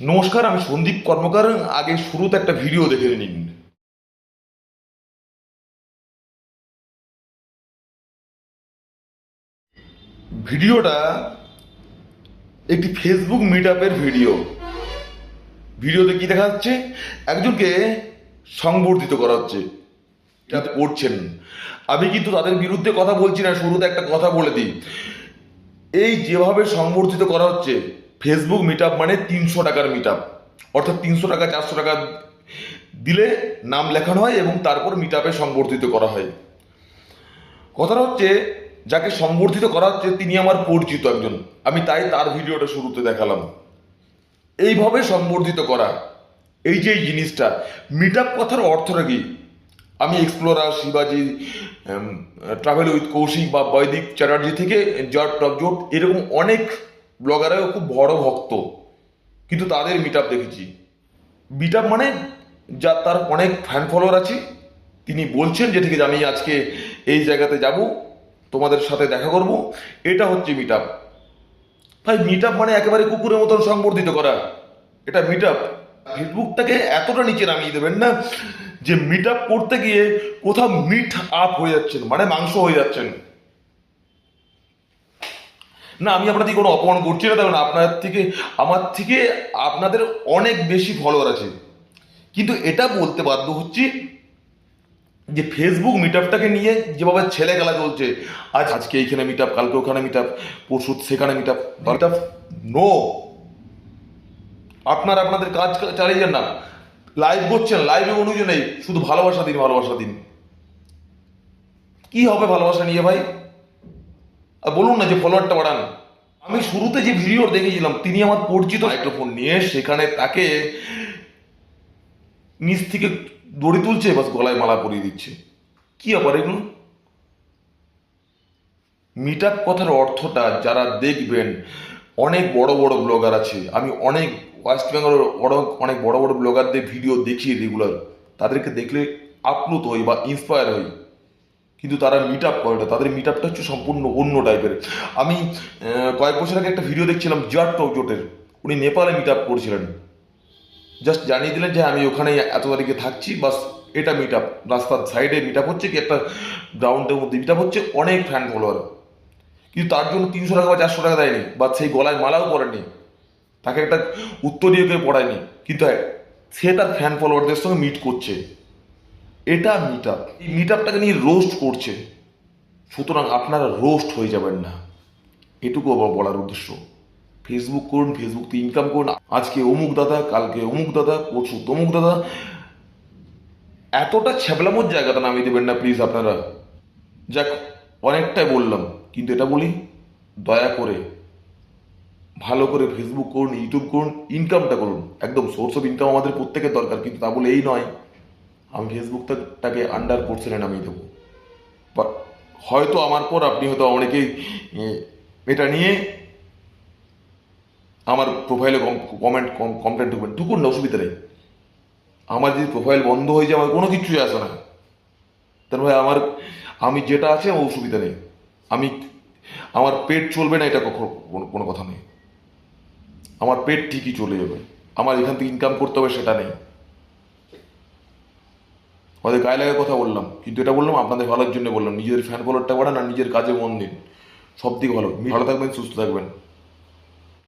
নমস্কার, আমি সন্দীপ কর্মকার। আগে শুরুতে একটা ভিডিও দেখে নিন। ভিডিওটা একটি ফেসবুক মিট আপের ভিডিও ভিডিওতে কি দেখা যাচ্ছে? একজনকে সংবর্ধিত করা হচ্ছে। এটা করছেন আমি কিন্তু তাদের বিরুদ্ধে কথা বলছি না, শুরুতে একটা কথা বলে দিই। এই যেভাবে সংবর্ধিত করা হচ্ছে ফেসবুক মিট মানে তিনশো টাকার মিট অর্থাৎ তিনশো টাকা, চারশো টাকা দিলে নাম লেখানো হয় এবং তারপর মিট আপে সংবর্ধিত করা হয়। কথাটা হচ্ছে, যাকে সংবর্ধিত করা হচ্ছে তিনি আমার পরিচিত একজন। আমি তাই তার ভিডিওটা শুরুতে দেখালাম। এইভাবে সংবর্ধিত করা, এই যে জিনিসটা মিট আপ কথার অর্থটা কি? আমি এক্সপ্লোরার শিবাজি ট্রাভেল উইথ কৌশিক বা বৈদিক চ্যাটার্জি থেকে জট টপ জোট এরকম অনেক ব্লগারও খুব বড় ভক্ত, কিন্তু তাদের মিট দেখেছি। মিট মানে যা তার অনেক ফ্যান ফলোয়ার আছে, তিনি বলছেন যে, ঠিক আছে, আমি আজকে এই জায়গাতে যাব, তোমাদের সাথে দেখা করব। এটা হচ্ছে মিট আপ ভাই মিট আপ মানে একেবারে কুকুরের মতন সংবর্ধিত করা। এটা মিট আপ ফেসবুকটাকে এতটা নিচে নামিয়ে দেবেন না যে মিট আপ করতে গিয়ে কোথাও মিট আপ হয়ে যাচ্ছেন মানে মাংস হয়ে যাচ্ছেন। না, আমি আপনাদের কোনো অপমান করছি না, দেখুন, আপনার থেকে, আমার থেকে আপনাদের অনেক বেশি ফলোয়ার আছে। কিন্তু এটা বলতে বাধ্য হচ্ছি যে ফেসবুক মিট আপটাকে নিয়ে যেভাবে ছেলে খেলা চলছে, আজ, আজকে এইখানে মিট আপ কালকে ওখানে মিট আপ পরশু সেখানে meet up meet up no আপনারা আপনাদের কাজ চালিয়ে যান না। লাইভ করছেন লাইভে অনুযায়ী নেই, শুধু ভালোবাসা দিন ভালোবাসা দিন। কি হবে ভালোবাসা নিয়ে ভাই? বলুন না যে ফলোয়ারটা বাড়ান। আমি শুরুতে যে ভিডিও দেখেছিলাম, তিনি আমার পরিচিত মাইক্রোফোন নিয়ে সেখানে তাকে নিচ থেকে দড়ি তুলছে, বাস গলায় মালা পরিয়ে দিচ্ছে। কি ব্যাপার এগুলো? মিট কথার অর্থটা যারা দেখবেন, অনেক বড় বড় ব্লগার আছে। আমি অনেক ওয়েস্ট বেঙ্গলের অনেক বড় বড় ব্লগারদের ভিডিও দেখি রেগুলার। তাদেরকে দেখলে আপ্লুত হই বা ইন্সপায়ার হই। কিন্তু তারা মিট আপ করে না। তাদের মিট আপটা হচ্ছে সম্পূর্ণ অন্য টাইপের আমি কয়েক বছর আগে একটা ভিডিও দেখছিলাম জাট জোটের উনি নেপালে মিট আপ করছিলেন। জাস্ট জানিয়ে দিলেন যে আমি ওখানে এত তারিখে থাকছি বাস এটা মিট আপ রাস্তার সাইডে মিট আপ হচ্ছে কি একটা গ্রাউন্ডের মধ্যে মিট আপ হচ্ছে অনেক ফ্যান ফলোয়ার কিন্তু তার জন্য তিনশো টাকা বা চারশো টাকা দেয়নি বা সেই গলায় মালাও পরেনি তাকে একটা উত্তরীয় কেউ পড়ায়নি। কিন্তু হ্যাঁ, সে তার ফ্যান ফলোয়ারদের সঙ্গে মিট করছে। এটা মিট আপ এই মিট আপটাকে নিয়ে রোস্ট করছে। সুতরাং আপনারা রোস্ট হয়ে যাবেন না। এটুকু বলার উদ্দেশ্য। ফেসবুক করুন ফেসবুক থেকে ইনকাম করুন। আজকে অমুক দাদা, কালকে অমুক দাদা, পরশু তমুক দাদা। এতটা ছ্যাবলামোর জায়গাটা নামিয়ে দেবেন না প্লিজ আপনারা। যাক, অনেকটাই বললাম। কিন্তু এটা বলি, দয়া করে, ভালো করে ফেসবুক করুন ইউটিউব করুন ইনকামটা করুন। একদম সোর্স অফ ইনকাম আমাদের প্রত্যেকের দরকার, কিন্তু তা বলে এই নয়। আমি ফেসবুকটাকে আন্ডার পোর্শনে নামিয়ে দেবো। হয়তো আমার পর আপনি হয়তো অনেকেই এটা নিয়ে আমার প্রোফাইলে কমেন্ট কমপ্লেন ঢুকবেন। ঢুকুন না, অসুবিধা নেই। আমার যদি প্রোফাইল বন্ধ হয়ে যায়, আমার কোনো কিছুই আসে না। তার ভাই আমার আমি যেটা আছে, আমার অসুবিধা নেই। আমি আমার পেট চলবে না, এটা কখনো কোনো কথা নেই। আমার পেট ঠিকই চলে যাবে। আমার এখান থেকে ইনকাম করতে হবে, সেটা নেই। ওদের গায়ে লাগে কথা বললাম। কিন্তু এটা বললাম আপনাদের ভালোর জন্য বললাম। নিজের ফ্যান ফলোয়ারটা বাড়ান আর নিজের কাজে মন দিন। সব থেকে ভালো। ভালো থাকবেন, সুস্থ থাকবেন।